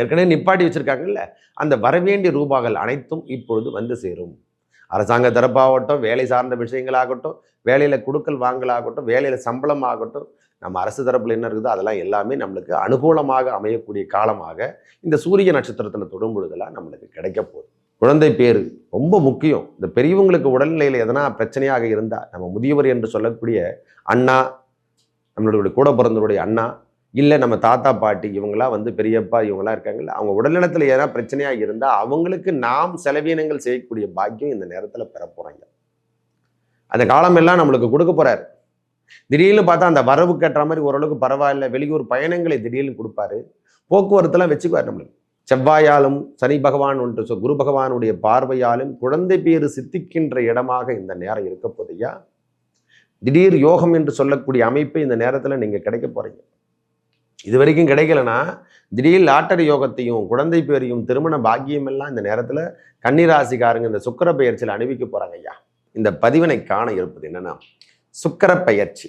ஏற்கனவே நிப்பாட்டி வச்சுருக்காங்கல்ல அந்த வரவேண்டிய ரூபாய்கள் அனைத்தும் இப்பொழுது வந்து சேரும். அரசாங்க தரப்பாகட்டும் வேலை சார்ந்த விஷயங்களாகட்டும் வேலையில் கொடுக்கல் வாங்கலாகட்டும் வேலையில் சம்பளம் ஆகட்டும் நம்ம அரசு தரப்பில் என்ன இருக்குதோ அதெல்லாம் எல்லாமே நம்மளுக்கு அனுகூலமாக அமையக்கூடிய காலமாக இந்த சூரிய நட்சத்திரத்தில் தொடும் பொழுதெல்லாம் நம்மளுக்கு கிடைக்க போகுது. குழந்தை பேர் ரொம்ப முக்கியம். இந்த பெரியவங்களுக்கு உடல்நிலையில் எதனா பிரச்சனையாக இருந்தால் நம்ம முதியவர் என்று சொல்லக்கூடிய அண்ணா நம்மளுடைய கூட பிறந்தவருடைய அண்ணா இல்லை நம்ம தாத்தா பாட்டி இவங்களாம் வந்து பெரியப்பா இவங்களாம் இருக்காங்கல்ல அவங்க உடல்நலத்தில் ஏதாவது பிரச்சனையாக இருந்தால் அவங்களுக்கு நாம் செலவீனங்கள் செய்யக்கூடிய பாக்கியம் இந்த நேரத்தில் பெற போகிறாங்க அந்த காலமெல்லாம் நம்மளுக்கு கொடுக்க போறாரு. திடீர்னு பார்த்தா அந்த வரவு கட்டுற மாதிரி ஓரளவுக்கு பரவாயில்ல வெளியூர் பயணங்களை திடீர்னு கொடுப்பாரு. போக்குவரத்துலாம் வச்சுக்குவார் நம்மளுக்கு. செவ்வாயாலும் சனி பகவான் ஒன்று குரு பகவானுடைய பார்வையாலும் குழந்தை பேறு சித்திக்கின்ற இடமாக இந்த நேரம் இருக்க போதையா திடீர் யோகம் என்று சொல்லக்கூடிய அமைப்பு இந்த நேரத்தில் நீங்கள் கிடைக்க போறீங்க. இது வரைக்கும் கிடைக்கலனா திடீர் லாட்டரி யோகத்தையும் குழந்தை பேரையும் திருமண பாக்கியம் எல்லாம் இந்த நேரத்தில் கன்னிராசிக்காரங்க இந்த சுக்கர பெயர்ச்சியில் அணிவிக்க போகிறாங்க ஐயா. இந்த பதிவினை காண இருப்பது என்னன்னா சுக்கர பெயர்ச்சி.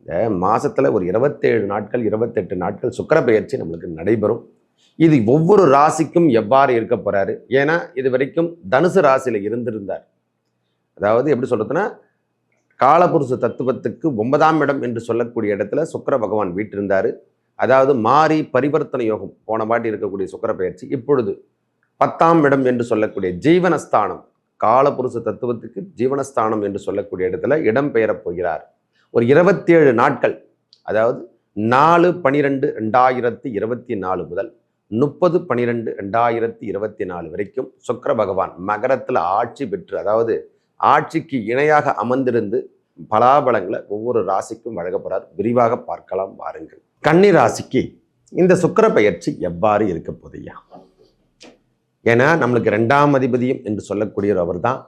இந்த மாதத்தில் ஒரு இருபத்தேழு நாட்கள் இருபத்தெட்டு நாட்கள் சுக்கர பெயர்ச்சி நம்மளுக்கு நடைபெறும். இது ஒவ்வொரு ராசிக்கும் எவ்வாறு இருக்க போகிறாரு ஏன்னா இது வரைக்கும் தனுசு ராசியில் இருந்திருந்தார். அதாவது எப்படி சொல்கிறதுனா காலபுருஷ தத்துவத்துக்கு ஒன்பதாம் இடம் என்று சொல்லக்கூடிய இடத்துல சுக்கர பகவான் வீட்டிருந்தார் அதாவது மாறி பரிவர்த்தனை யோகம். போன வாட்டி இருக்கக்கூடிய சுக்கிர பயிற்சி. இப்பொழுது பத்தாம் இடம் என்று சொல்லக்கூடிய ஜீவனஸ்தானம். காலபுருஷ தத்துவத்துக்கு ஜீவனஸ்தானம் என்று சொல்லக்கூடிய இடத்துல இடம் பெயரப் போகிறார். ஒரு இருபத்தேழு நாட்கள். அதாவது நாலு பனிரெண்டு ரெண்டாயிரத்தி இருபத்தி நாலு முதல் முப்பது பனிரெண்டு ரெண்டாயிரத்தி இருபத்தி நாலு வரைக்கும் சுக்கர பகவான் மகரத்தில் ஆட்சி பெற்று அதாவது ஆட்சிக்கு இணையாக அமர்ந்திருந்து பலாபலங்களை ஒவ்வொரு ராசிக்கும் வழங்கப்படுறார் விரிவாக பார்க்கலாம் வாருங்கள். கன்னி ராசிக்கு இந்த சுக்கிர பயிற்சி எவ்வாறு இருக்க போதையா ஏன்னா நம்மளுக்கு ரெண்டாம் அதிபதியும் என்று சொல்லக்கூடியவர் அவர் தான்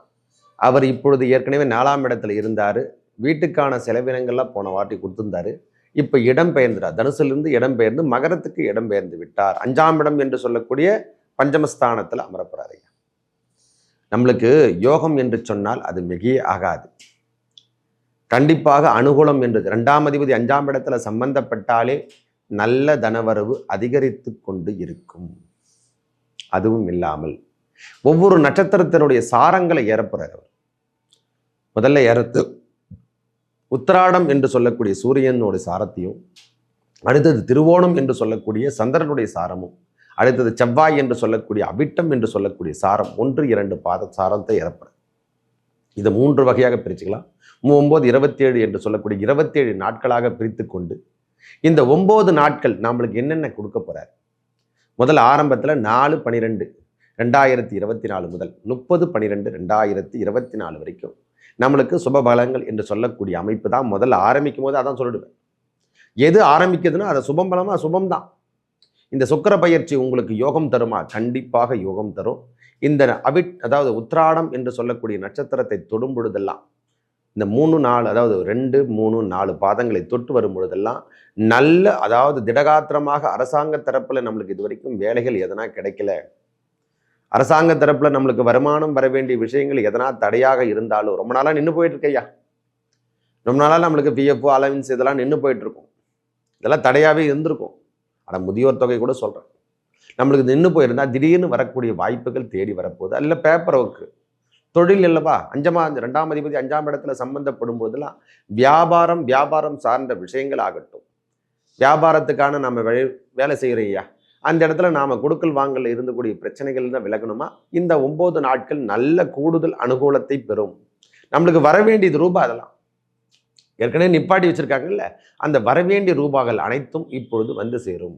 அவர் இப்பொழுது ஏற்கனவே நாலாம் இடத்துல இருந்தார். வீட்டுக்கான செலவினங்கள்லாம் போன வாட்டி கொடுத்துருந்தாரு. இப்போ இடம் பெயர்ந்துறார் தனுசிலிருந்து இடம் பெயர்ந்து மகரத்துக்கு இடம் பெயர்ந்து விட்டார். அஞ்சாம் இடம் என்று சொல்லக்கூடிய பஞ்சமஸ்தானத்தில் அமரப்படுறாரு ஐயா. நம்மளுக்கு யோகம் என்று சொன்னால் அது மிகையே ஆகாது. கண்டிப்பாக அனுகூலம் என்று ரெண்டாம் அதிபதி அஞ்சாம் இடத்துல சம்பந்தப்பட்டாலே நல்ல தனவரவு அதிகரித்து கொண்டு இருக்கும். அதுவும் இல்லாமல் ஒவ்வொரு நட்சத்திரத்தினுடைய சாரங்களை ஏறப்போறார் அவர். முதல்ல ஏறத்து உத்திராடம் என்று சொல்லக்கூடிய சூரியனுடைய சாரத்தையும் அடுத்தது திருவோணம் என்று சொல்லக்கூடிய சந்திரனுடைய சாரமும் அடுத்தது செவ்வாய் என்று சொல்லக்கூடிய அவிட்டம் என்று சொல்லக்கூடிய சாரம் ஒன்று இரண்டு பாத சாரத்தை இறப்புறது இதை மூன்று வகையாக பிரிச்சுக்கலாம். ஒன்பது இருபத்தேழு என்று சொல்லக்கூடிய இருபத்தேழு நாட்களாக பிரித்து கொண்டு இந்த ஒம்பது நாட்கள் நம்மளுக்கு என்னென்ன கொடுக்க போகிறார் முதல் ஆரம்பத்தில் நாலு பனிரெண்டு ரெண்டாயிரத்தி இருபத்தி நாலு முதல் முப்பது பன்னிரெண்டு ரெண்டாயிரத்தி இருபத்தி நாலு வரைக்கும் நம்மளுக்கு சுப பலங்கள் என்று சொல்லக்கூடிய அமைப்பு தான் முதல்ல ஆரம்பிக்கும் போது அதான் சொல்லிடுவேன். எது ஆரம்பிக்குதுன்னா அது சுபம் பலமாக சுபம் தான் இந்த சுக்கிர பயிற்சி உங்களுக்கு யோகம் தருமா? கண்டிப்பாக யோகம் தரும். இந்த அவிட் அதாவது உத்ராடம் என்று சொல்லக்கூடிய நட்சத்திரத்தை தொடும் பொழுதெல்லாம் இந்த மூணு நாலு அதாவது ரெண்டு மூணு நாலு பாதங்களை தொட்டு வரும் பொழுதெல்லாம் நல்ல அதாவது திடகாத்திரமாக அரசாங்க தரப்பில் நம்மளுக்கு இது வரைக்கும் வேலைகள் எதனா கிடைக்கல. அரசாங்க தரப்பில் நம்மளுக்கு வருமானம் வர வேண்டிய விஷயங்கள் எதனா தடையாக இருந்தாலும் ரொம்ப நாளாக நின்று போயிட்டுருக்கையா? ரொம்ப நாளாக நம்மளுக்கு பிஎஃப் அலவன்ஸ் இதெல்லாம் நின்று போயிட்டுருக்கும். இதெல்லாம் தடையாகவே இருந்திருக்கும். ஆனால் முதியோர் தொகை கூட சொல்கிறேன் நம்மளுக்கு நின்று போயிருந்தா திடீர்னு வரக்கூடிய வாய்ப்புகள் தேடி வரப்போகுது. அல்ல பேப்பர் ஒர்க்கு தொழில் இல்லவா அஞ்சமா ரெண்டாம் அதிபதி அஞ்சாம் இடத்துல சம்பந்தப்படும் போதெல்லாம் வியாபாரம் வியாபாரம் சார்ந்த விஷயங்கள் ஆகட்டும். வியாபாரத்துக்கான நம்ம வே வேலை செய்கிறையா அந்த இடத்துல நாம கொடுக்கல் வாங்கல இருந்தக்கூடிய பிரச்சனைகள் தான் விலகணுமா? இந்த ஒம்பது நாட்கள் நல்ல கூடுதல் அனுகூலத்தை பெறும். நம்மளுக்கு வர வேண்டியது ரூபாய் அதெல்லாம். ஏற்கனவே நிப்பாட்டி வச்சுருக்காங்கல்ல அந்த வரவேண்டிய ரூபாய்கள் அனைத்தும் இப்பொழுது வந்து சேரும்.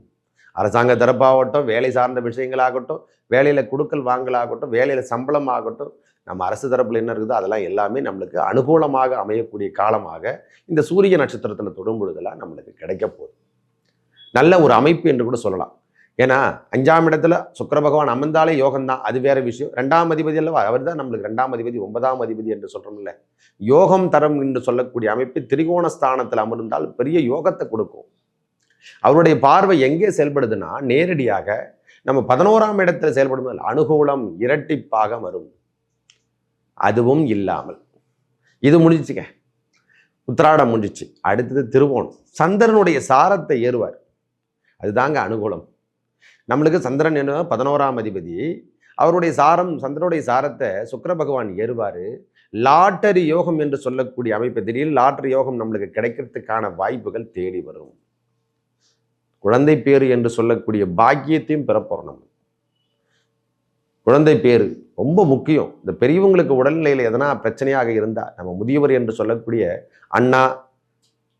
அரசாங்க தரப்பாகட்டும் வேலை சார்ந்த விஷயங்களாகட்டும் வேலையில் கொடுக்கல் வாங்கலாகட்டும் வேலையில் சம்பளம் ஆகட்டும் நம்ம அரசு தரப்பில் என்ன இருக்குதோ அதெல்லாம் எல்லாமே நம்மளுக்கு அனுகூலமாக அமையக்கூடிய காலமாக இந்த சூரிய நட்சத்திரத்தில் தொடும் பொழுதெல்லாம் நம்மளுக்கு கிடைக்க போகுது. நல்ல ஒரு அமைப்பு என்று கூட சொல்லலாம். ஏன்னா அஞ்சாம் இடத்துல சுக்கிர பகவான் அமர்ந்தாலே யோகம்தான். அது வேற விஷயம். ரெண்டாம் அதிபதி அல்லவா? அவர் தான் நம்மளுக்கு ரெண்டாம் அதிபதி ஒன்பதாம் அதிபதி என்று சொல்றோம்ல. யோகம் தரம் என்று சொல்லக்கூடிய அமைப்பு திரிகோண ஸ்தானத்தில் அமர்ந்தால் பெரிய யோகத்தை கொடுக்கும். அவருடைய பார்வை எங்கே செயல்படுதுன்னா நேரடியாக நம்ம பதினோராம் இடத்துல செயல்படும் அனுகூலம் இரட்டிப்பாக வரும். அதுவும் இல்லாமல். இது முடிஞ்சுங்க உத்திராடம் முடிஞ்சிச்சு. அடுத்தது திருவோணம். சந்திரனுடைய சாரத்தை ஏறுவார். அதுதாங்க அனுகூலம். நம்மளுக்கு சந்திரன் என்ன? பதினோராம் அதிபதி. அவருடைய சாரம் சந்திரனுடைய சாரத்தை சுக்கர பகவான் ஏறுவார். லாட்டரி யோகம் என்று சொல்லக்கூடிய அமைப்பு திடீர் லாட்டரி யோகம் நம்மளுக்கு கிடைக்கிறதுக்கான வாய்ப்புகள் தேடி வரும். குழந்தை பேரு என்று சொல்லக்கூடிய பாக்கியத்தையும் பெறப்போறோம் நம்ம. குழந்தை பேரு ரொம்ப முக்கியம். இந்த பெரியவங்களுக்கு உடல்நிலையில் எதனா பிரச்சனையாக இருந்தால் நம்ம முதியவர் என்று சொல்லக்கூடிய அண்ணா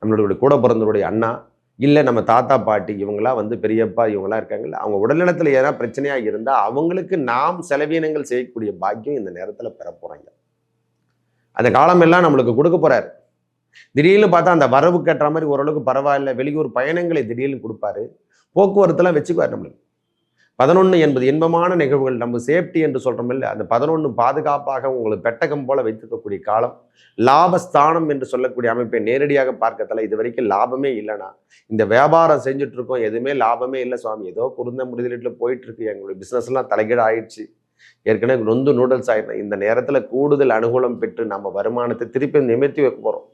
நம்மளுடைய கூட பிறந்தவருடைய அண்ணா இல்லை நம்ம தாத்தா பாட்டி இவங்களாம் வந்து பெரியப்பா இவங்களாம் இருக்காங்கல்ல அவங்க உடல்நலத்தில் ஏதாவது பிரச்சனையாக இருந்தால் அவங்களுக்கு நாம் செலவீனங்கள் செய்யக்கூடிய பாக்கியம் இந்த நேரத்தில் பெற போகிறாங்க அந்த காலமெல்லாம் நம்மளுக்கு கொடுக்க போறாரு. திடீர்னு பார்த்தா அந்த வரவு கட்டுற மாதிரி ஓரளவுக்கு பரவாயில்ல வெளியூர் பயணங்களை திடீர்னு கொடுப்பாரு. போக்குவரத்துலாம் வச்சுக்குவார் நம்மளுக்கு. பதினொன்று என்பது இன்பமான நிகழ்வுகள் நம்ம சேஃப்டி என்று சொல்கிறோம் இல்லை அந்த பதினொன்று பாதுகாப்பாக உங்களுக்கு பெட்டகம் போல வைத்திருக்கக்கூடிய காலம் லாபஸ்தானம் என்று சொல்லக்கூடிய அமைப்பை நேரடியாக பார்க்கறதுல இது வரைக்கும் லாபமே இல்லைனா இந்த வியாபாரம் செஞ்சுட்டு இருக்கோம் எதுவுமே லாபமே இல்லை சுவாமி. ஏதோ குருந்த முடிதலீட்டில் போயிட்டு இருக்கு எங்களுடைய பிஸ்னஸ்லாம் தலைகீழ ஆயிடுச்சு. ஏற்கனவே நொந்து நூடுல்ஸ் ஆயிடும் இந்த நேரத்தில் கூடுதல் அனுகூலம் பெற்று நம்ம வருமானத்தை திருப்பி நிமிர்த்தி வைக்க போகிறோம்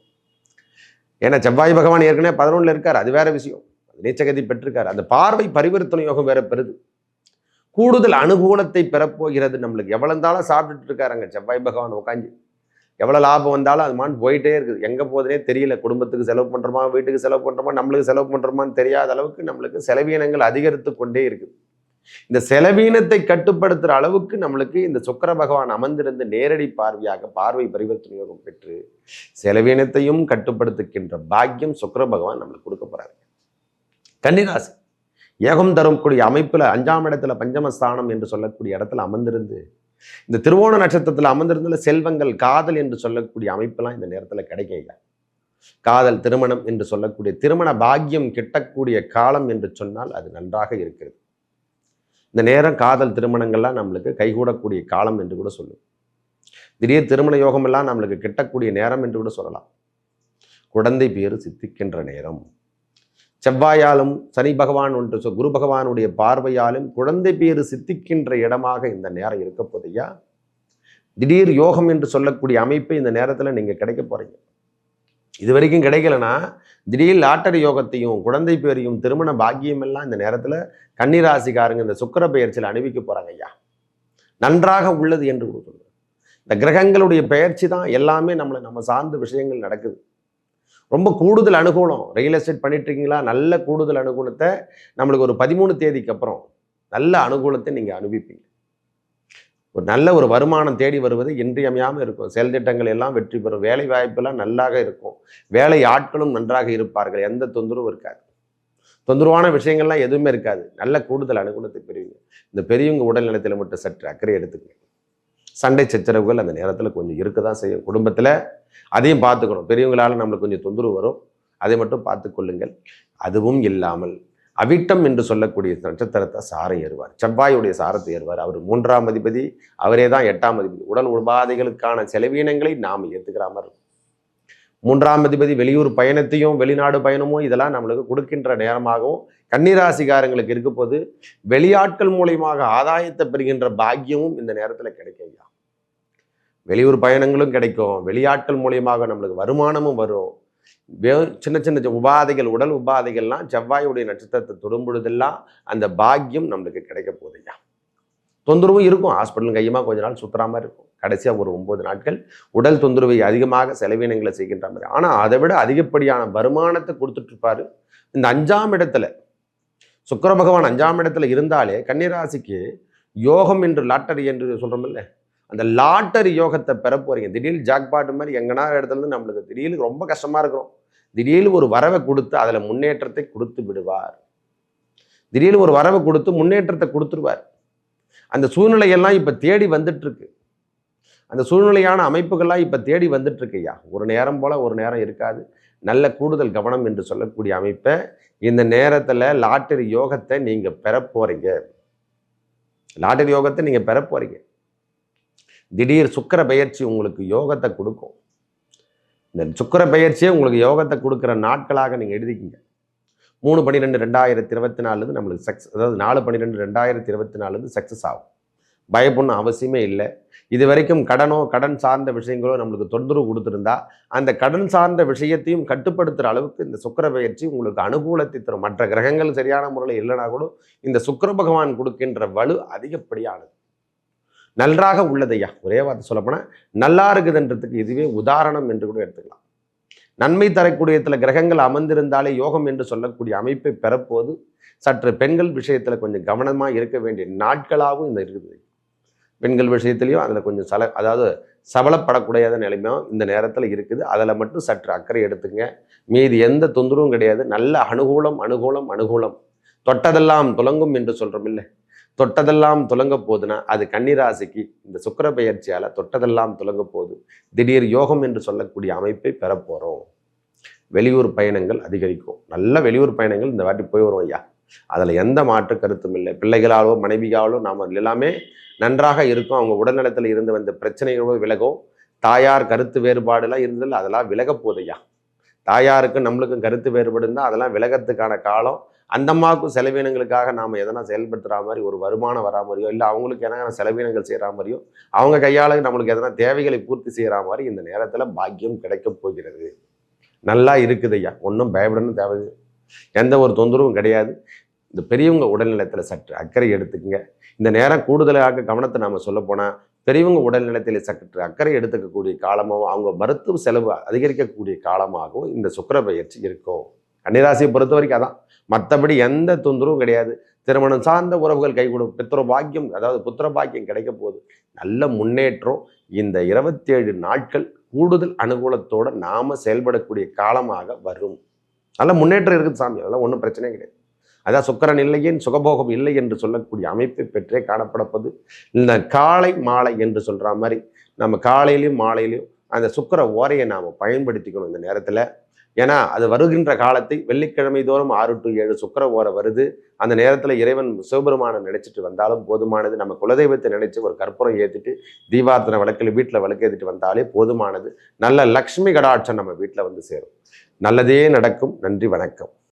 ஏன்னா செவ்வாய் பகவான் ஏற்கனவே பதினொன்றில் இருக்கார் அது வேற விஷயம். நீச்சகதி பெற்றிருக்கார். அந்த பார்வை பரிவர்த்தனை யோகம் வேற பெறுது. கூடுதல் அனுகூலத்தை பெறப்போகிறது நம்மளுக்கு. எவ்வளோ இருந்தாலும் சாப்பிட்டுட்டு இருக்காருங்க செவ்வாய் பகவான் உட்காந்து எவ்வளோ லாபம் வந்தாலும் அது மான் போயிட்டே இருக்குது. எங்கே போகுதுனே தெரியல. குடும்பத்துக்கு செலவு பண்ணுறோமா வீட்டுக்கு செலவு பண்ணுறோமா நம்மளுக்கு செலவு பண்ணுறோமான்னு தெரியாத அளவுக்கு நம்மளுக்கு செலவீனங்கள் அதிகரித்து கொண்டே இருக்குது. இந்த செலவீனத்தை கட்டுப்படுத்துகிற அளவுக்கு நம்மளுக்கு இந்த சுக்கர பகவான் அமர்ந்திருந்து நேரடி பார்வையாக பார்வை பரிவர்த்தனை யோகம் பெற்று செலவீனத்தையும் கட்டுப்படுத்துகின்ற பாக்கியம் சுக்கர பகவான் நம்மளுக்கு கொடுக்க போகிறாரு கன்னிராசி. ஏகம் தரக்கூடிய அமைப்பில் அஞ்சாம் இடத்துல பஞ்சமஸ்தானம் என்று சொல்லக்கூடிய இடத்துல அமர்ந்திருந்து இந்த திருவோண நட்சத்திரத்தில் அமர்ந்திருந்துள்ள செல்வங்கள் காதல் என்று சொல்லக்கூடிய அமைப்பெல்லாம் இந்த நேரத்தில் கிடைக்கல காதல் திருமணம் என்று சொல்லக்கூடிய திருமண பாக்கியம் கிட்டக்கூடிய காலம் என்று சொன்னால் அது நன்றாக இருக்கிறது. இந்த நேரம் காதல் திருமணங்கள்லாம் நம்மளுக்கு கைகூடக்கூடிய காலம் என்று கூட சொல்லும் திடீர் திருமண யோகமெல்லாம் நம்மளுக்கு கிட்டக்கூடிய நேரம் என்று கூட சொல்லலாம். குழந்தை பேர் சித்திக்கின்ற நேரம். செவ்வாயாலும் சனி பகவான் ஒன்று சொ- குரு பகவானுடைய பார்வையாலும் குழந்தை பேறு சித்திக்கின்ற இடமாக இந்த நேரம் இருக்க போதையா திடீர் யோகம் என்று சொல்லக்கூடிய அமைப்பு இந்த நேரத்தில் நீங்க கிடைக்க போறீங்க. இது வரைக்கும் கிடைக்கலனா திடீர் லாட்டரி யோகத்தையும் குழந்தை பேரையும் திருமண பாக்கியம் எல்லாம் இந்த நேரத்தில் கன்னிராசிக்காரங்க இந்த சுக்கர பெயர்ச்சியில் அணிவிக்க போறாங்க ஐயா நன்றாக உள்ளது என்று கூட இந்த கிரகங்களுடைய பெயர்ச்சி தான் எல்லாமே நம்மளை நம்ம சார்ந்த விஷயங்கள் நடக்குது. ரொம்ப கூடுதல் அனுகூலம். ரியல் எஸ்டேட் பண்ணிட்டு இருக்கீங்களா நல்ல கூடுதல் அனுகூலத்தை நம்மளுக்கு ஒரு பதிமூணு தேதிக்கு அப்புறம் நல்ல அனுகூலத்தை நீங்கள் அனுபவிப்பீங்க. ஒரு நல்ல ஒரு வருமானம் தேடி வருவது இன்றியமையாமல் இருக்கும். செயல் திட்டங்கள் எல்லாம் வெற்றி பெறும். வேலை வாய்ப்பெல்லாம் நல்லாக இருக்கும். வேலை ஆட்களும் நன்றாக இருப்பார்கள். எந்த தொந்தரவும் இருக்காது. தொந்தரவான விஷயங்கள்லாம் எதுவுமே இருக்காது. நல்ல கூடுதல் அனுகூலத்தை பெறுவீங்க. இந்த பெரியவங்க உடல் நலத்தில் மட்டும் சற்று அக்கறை எடுத்துக்கங்க. சண்டை சச்சரவுகள் அந்த நேரத்தில் கொஞ்சம் இருக்க தான் செய்யும். குடும்பத்தில் அதையும் பார்த்துக்கணும். பெரியவங்களால நம்மளுக்கு கொஞ்சம் தொந்தரவு வரும். அதை மட்டும் பார்த்து கொள்ளுங்கள். அதுவும் இல்லாமல் அவிட்டம் என்று சொல்லக்கூடிய நட்சத்திரத்தை சாரம் ஏறுவார். செவ்வாயுடைய சாரத்தை ஏறுவார். அவர் மூன்றாம் அதிபதி அவரே தான் எட்டாம் அதிபதி. உடல் உபாதைகளுக்கான செலவீனங்களை நாம் ஏற்றுக்கிற மாதிரி மூன்றாம் அதிபதி வெளியூர் பயணத்தையும் வெளிநாடு பயணமும் இதெல்லாம் நம்மளுக்கு கொடுக்கின்ற நேரமாகவும் கன்னிராசிகாரங்களுக்கு இருக்க போது வெளியாட்கள் மூலியமாக ஆதாயத்தை பெறுகின்ற பாக்கியமும் இந்த நேரத்தில் கிடைக்கும் வெளியூர் பயணங்களும் கிடைக்கும். வெளியாட்கள் மூலியமாக நம்மளுக்கு வருமானமும் வரும். சின்ன சின்ன உபாதைகள் உடல் உபாதைகள்லாம் செவ்வாயுடைய நட்சத்திரத்தை தொடும் பொழுதெல்லாம் அந்த பாக்கியம் நம்மளுக்கு கிடைக்க போகுதுய்யா தொந்தரவும் இருக்கும். ஹாஸ்பிட்டல் கையமாக கொஞ்ச நாள் சுத்தராமல் மாதிரி இருக்கும். கடைசியாக ஒரு ஒம்பது நாட்கள் உடல் தொந்தரவை அதிகமாக செலவினங்களை செய்கின்ற மாதிரி. ஆனால் அதை விட அதிகப்படியான வருமானத்தை கொடுத்துட்ருப்பாரு இந்த அஞ்சாம் இடத்துல சுக்கர பகவான் அஞ்சாம் இடத்துல இருந்தாலே கன்னிராசிக்கு யோகம் என்று லாட்டரி என்று சொல்கிறோமில்ல அந்த லாட்டரி யோகத்தை பெற போறீங்க. திடீர்னு ஜாக்பாட் மாதிரி எங்கனா இடத்துல இருந்து நம்மளுக்கு திடீர்னு ரொம்ப கஷ்டமா இருக்கிறோம் திடீர்னு ஒரு வரவை கொடுத்து அதில் முன்னேற்றத்தை கொடுத்து விடுவார். திடீர்னு ஒரு வரவை கொடுத்து முன்னேற்றத்தை கொடுத்துருவார். அந்த சூழ்நிலையெல்லாம் இப்போ தேடி வந்துட்டுருக்கு. அந்த சூழ்நிலையான அமைப்புகள்லாம் இப்போ தேடி வந்துட்டுருக்கு ஐயா. ஒரு நேரம் போல் ஒரு நேரம் இருக்காது. நல்ல கூடுதல் கவனம் என்று சொல்லக்கூடிய அமைப்பை இந்த நேரத்தில் லாட்டரி யோகத்தை நீங்கள் பெற போகிறீங்க லாட்டரி யோகத்தை நீங்கள் பெற போகிறீங்க திடீர் சுக்கர பெயர்ச்சி உங்களுக்கு யோகத்தை கொடுக்கும். இந்த சுக்கிர பெயர்ச்சியே உங்களுக்கு யோகத்தை கொடுக்குற நாட்களாக நீங்கள் எழுதிக்கிங்க. மூணு பன்னிரெண்டு ரெண்டாயிரத்தி இருபத்தி நாலுலேருந்து நம்மளுக்கு சக்ஸ் அதாவது நாலு பன்னிரெண்டு ரெண்டாயிரத்தி இருபத்தி நாலுலேருந்து சக்ஸஸ் ஆகும். பயப்படணும் அவசியமே இல்லை. இது வரைக்கும் கடனோ கடன் சார்ந்த விஷயங்களோ நம்மளுக்கு தொந்தரவு கொடுத்துருந்தா அந்த கடன் சார்ந்த விஷயத்தையும் கட்டுப்படுத்துகிற அளவுக்கு இந்த சுக்கர பயிற்சி உங்களுக்கு அனுகூலத்தை தரும். மற்ற கிரகங்கள் சரியான முறையில் இல்லைனா கூட இந்த சுக்கிர பகவான் கொடுக்கின்ற வலு அதிகப்படியானது. நன்றாக உள்ளதையா? ஒரே வார்த்தை சொல்லப்போனால் நல்லா இருக்குதுன்றதுக்கு இதுவே உதாரணம் என்று கூட எடுத்துக்கலாம். நன்மை தரக்கூடியத்தில் கிரகங்கள் அமர்ந்திருந்தாலே யோகம் என்று சொல்லக்கூடிய அமைப்பை பெறப்போது சற்று பெண்கள் விஷயத்தில் கொஞ்சம் கவனமாக இருக்க வேண்டிய நாட்களாகவும் இந்த இருக்குது. பெண்கள் விஷயத்துலையும் அதில் கொஞ்சம் சல அதாவது சபலப்படக்கூடிய நிலைமையும் இந்த நேரத்தில் இருக்குது. அதில் மட்டும் சற்று அக்கறை எடுத்துங்க. மீது எந்த தொந்தரவும் கிடையாது. நல்ல அனுகூலம் அனுகூலம் அனுகூலம். தொட்டதெல்லாம் துலங்கும் என்று சொல்கிறோம் இல்லை. தொட்டதெல்லாம் துலங்க போகுதுன்னா அது கன்னிராசிக்கு இந்த சுக்கர பயிற்சியால் தொட்டதெல்லாம் துலங்க போகுது திடீர் யோகம் என்று சொல்லக்கூடிய அமைப்பை பெறப்போகிறோம் வெளியூர் பயணங்கள் அதிகரிக்கும். நல்ல வெளியூர் பயணங்கள் இந்த வாட்டி போய் வரும் ஐயா. அதில் எந்த மாற்று கருத்தும் இல்லை. பிள்ளைகளாலோ மனைவியாலோ நாம் எல்லாமே நன்றாக இருக்கும். அவங்க உடல்நலத்தில் இருந்து வந்த பிரச்சனைகளோ விலகும். தாயார் கருத்து வேறுபாடுலாம் இருந்ததில்ல அதெல்லாம் விலக போதையா தாயாருக்கும் நம்மளுக்கும் கருத்து வேறுபடுந்தால் அதெல்லாம் விலகத்துக்கான காலம் அந்த அம்மாவுக்கும் செலவீனங்களுக்காக நாம் எதனா செயல்படுத்துகிற மாதிரி ஒரு வருமானம் வரா மாதிரியோ இல்லை அவங்களுக்கு எதனா செலவீனங்கள் செய்கிற மாதிரியோ அவங்க கையால் நம்மளுக்கு எதனா தேவைகளை பூர்த்தி செய்கிற மாதிரி இந்த நேரத்தில் பாக்கியம் கிடைக்கப் போகிறது. நல்லா இருக்குது ஐயா. ஒன்றும் பயப்படணும் தேவை எந்த ஒரு தொந்தரவும் கிடையாது. இந்த பெரியவங்க உடல்நலத்தில் சற்று அக்கறை எடுத்துக்கங்க. இந்த நேரம் கூடுதலாக கவனத்தை நாம் சொல்லப்போனால் பெரியவங்க உடல்நலத்தில் சற்று அக்கறை எடுத்துக்கக்கூடிய காலமாகவும் அவங்க மருத்துவ செலவு அதிகரிக்கக்கூடிய காலமாகவும் இந்த சுக்கர பயிற்சி இருக்கும். கன்னிராசியை பொறுத்த வரைக்கும் அதான். மற்றபடி எந்த தொந்தரவும் கிடையாது. திருமணம் சார்ந்த உறவுகள் கைகூடும் பித்திர பாக்கியம் அதாவது புத்திர பாக்கியம் கிடைக்க போகுது. நல்ல முன்னேற்றம். இந்த இருபத்தேழு நாட்கள் கூடுதல் அனுகூலத்தோடு நாம் செயல்படக்கூடிய காலமாக வரும். நல்ல முன்னேற்றம் இருக்குது சாமி. அதெல்லாம் ஒன்றும் பிரச்சனையே கிடையாது. அதான் சுக்கரன் இல்லையேன் சுகபோகம் இல்லை என்று சொல்லக்கூடிய அமைப்பை பெற்றே காணப்படப்பது இந்த காலை மாலை என்று சொல்கிற மாதிரி நம்ம காலையிலையும் மாலையிலையும் அந்த சுக்கர ஓரையை நாம் பயன்படுத்திக்கணும் இந்த நேரத்தில். ஏன்னா அது வருகின்ற காலத்தை வெள்ளிக்கிழமை தோறும் ஆறு டு ஏழு சுக்கர ஓரை வருது. அந்த நேரத்தில் இறைவன் சிவபெருமானை நினைச்சிட்டு வந்தாலும் போதுமானது. நம்ம குலதெய்வத்தை நினைச்சு ஒரு கற்பூரம் ஏற்றிட்டு தீபார்த்தனை விளக்கில் வீட்டில் விளக்கு ஏற்றிட்டு வந்தாலே போதுமானது. நல்ல லக்ஷ்மி கடாட்சம் நம்ம வீட்டில் வந்து சேரும். நல்லதே நடக்கும். நன்றி வணக்கம்.